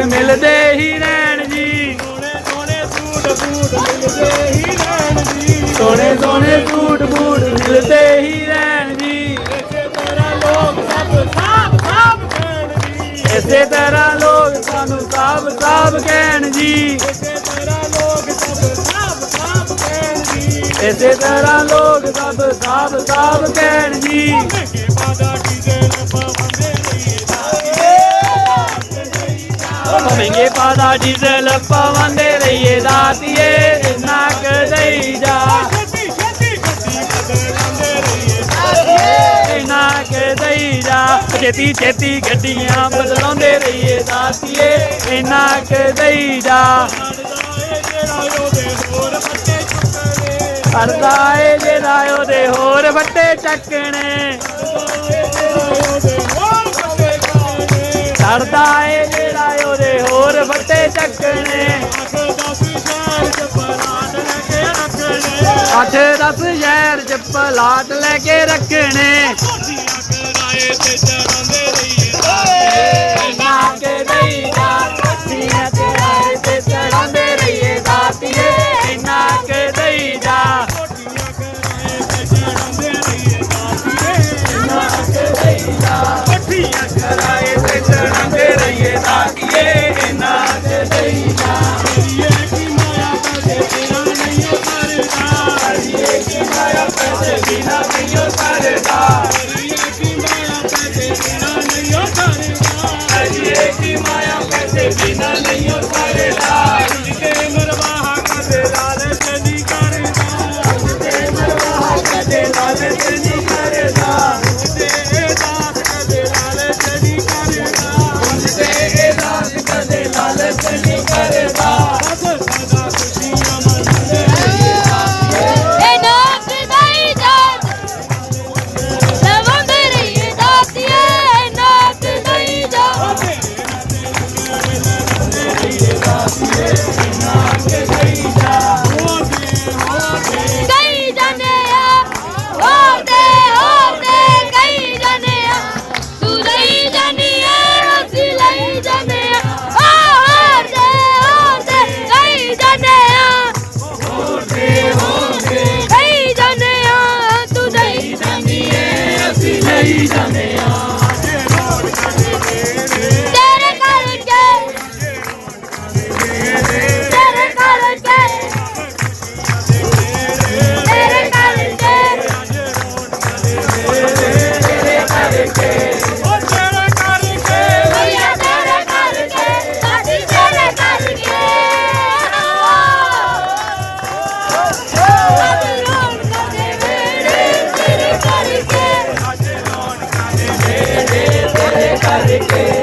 Suit ਮਿਲਦੇ ਹੀ ਰਹਿਣ ਜੀ। ਸੋਹਣੇ ਸੋਹਣੇ ਸੂਟ ਬੂਟ ਮਿਲਦੇ ਹੀ ਰਹਿਣ ਜੀ। ਸੋਹਣੇ ਸੋਹਣੇ ਸੂਟ ਬੂਟ ਮਿਲਦੇ ਹੀ ਰਹਿਣ ਜੀ ਇਸੇ ਤਰ੍ਹਾਂ ਲੋਕ ਸਭ ਸਾਬ ਸਾਬ ਕਹਿਣ ਜੀ ਇਸੇ ਤਰ੍ਹਾਂ ਲੋਕ ਸਾਨੂੰ ਸਾਬ ਸਾਬ ਕਹਿਣ ਜੀ। ਇਸੇ ਤਰ੍ਹਾਂ ਲੋਕ ਸਭ ਸਾਬ ਸਾਬ ਕਹਿਣ ਜੀ। ਇਸੇ ਤਰ੍ਹਾਂ ਲੋਕ ਸਭ ਸਾਬ ਸਾਬ ਕਹਿਣ ਜੀ ਮਹਿੰਗੇ ਬਾਦਾ ਡੀਜ਼ਲ ਪਵਾਉਂਦੇ ਪਾਦਾ ਡੀਜ਼ਲ ਪਵਾਉਂਦੇ ਰਹੀਏ ਦਾਤੀਏ ਦਈ ਜਾ। ਛੇਤੀ ਛੇਤੀ ਰਹੀਏ। ਇੰਨਾ ਕੁ ਦਈ ਜਾ। ਛੇਤੀ ਛੇਤੀ ਗੱਡੀਆਂ ਬਦਲਾਉਂਦੇ ਰਹੀਏ ਦਾਤੀਏ ਇੰਨਾ ਕੁ ਦਈ ਜਾ। ਲੜਦਾ ਏ ਜਿਹੜਾ ਉਹਦੇ ਹੋਰ ਬੱਟੇ ਚੁੱਕਣੇ। ਚੁੱਕਣੇ ਏ ਜਿਹੜਾ ਉਹਦੇ ਹੋਰ ਫੱਟੇ ਚੱਕਣੇ। ਅੱਠ ਦਸ ਸ਼ਹਿਰ ਚ ਪਲਾਟ ਲੈ ਕੇ ਰੱਖਣੇ। ਅੱਠ ਦਸ ਤੇ ਚੜਾਉਂਦੇ ਰਹੀਏ Hare